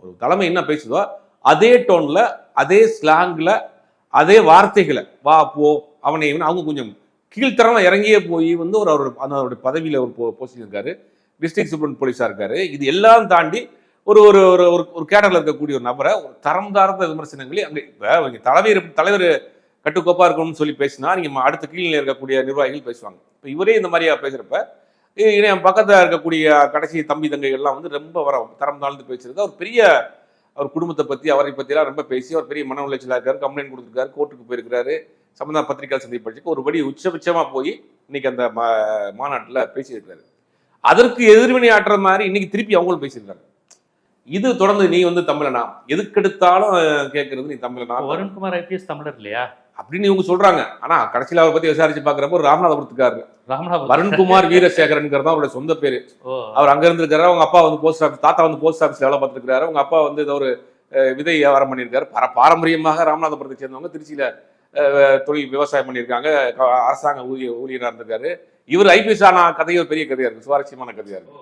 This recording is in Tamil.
ஒரு தலைமை என்ன பேசுதோ அதே டோன்ல அதே ஸ்லாங்ல அதே வார்த்தைகளை வா போ அவனை இவனை அவங்க கொஞ்சம் கீழ்த்தரமாக இறங்கியே போய் வந்து ஒரு அவர் அந்த அவருடைய பதவியில் ஒரு போஸ்டிங் இருக்காரு. டிஸ்ட்ரிக்ட் சூப்பரண்ட் போலீஸாக இருக்காரு. இது எல்லாம் தாண்டி ஒரு ஒரு ஒரு ஒரு ஒரு கேட்டரில் இருக்கக்கூடிய ஒரு நபரை ஒரு தரம் தாழ்ந்த விமர்சனங்களே அங்கே இப்போ தலைவர் தலைவர் கட்டுக்கோப்பாக இருக்கணும்னு சொல்லி பேசினா நீங்கள் அடுத்த கீழில் இருக்கக்கூடிய நிர்வாகிகள் பேசுவாங்க. இப்போ இவரே இந்த மாதிரியா பேசுகிறப்ப என் பக்கத்தில் இருக்கக்கூடிய கடைசி தம்பி தங்கைகள்லாம் வந்து ரொம்ப வர தரம் தாழ்ந்து பேசுறது அவர் பெரிய அவர் குடும்பத்தை பற்றி அவரை பற்றிலாம் ரொம்ப பேசி அவர் பெரிய மன உளைச்சலாக இருக்காரு கம்ப்ளைண்ட் கொடுத்துருக்காரு கோர்ட்டுக்கு போயிருக்காரு சம்பந்தா பத்திரிகை சந்தை ஒரு படி உச்சபட்சமாக போய் இன்னைக்கு அந்த மா- பேசியிருக்காரு அதற்கு எதிர்வினை ஆட்டுற மாதிரி இன்னைக்கு திருப்பி அவங்களும் பேசியிருக்காங்க. இது தொடர்ந்து நீ வந்து தமிழனா? எதுக்கெடுத்தாலும் கேட்கறது நீ தமிழனா? வருண்குமார் ஐபிஎஸ் தமிழர் இல்லையா? அப்படின்னு இவங்க சொல்றாங்க. ஆனா கடைசியில அவரை பத்தி விசாரிச்சு பாக்குறப்ப ராமநாதபுரம். வருண்குமார் வீரசேகரன்ங்கிறது அவருடைய சொந்த பேரு. அவர் அங்க இருந்திருக்காரு அவங்க அப்பா வந்து போஸ்ட் ஆஃபீஸ் தாத்தா வந்து போஸ்ட் ஆஃபீஸ்ல வேலை பார்த்துருக்காரு அவங்க அப்பா வந்து ஏதோ ஒரு விதை வியாபாரம் பண்ணியிருக்காரு. பார- பாரம்பரியமாக ராமநாதபுரத்தை சேர்ந்தவங்க திருச்சியில தொழில் விவசாயம் பண்ணியிருக்காங்க. அரசாங்க ஊழிய ஊழியராக இருந்திருக்காரு. இவர் ஐபிஎஸ் ஆன கதையும் ஒரு பெரிய கதையா இருக்கு. சுவாரஸ்யமான கதையா இருக்கு.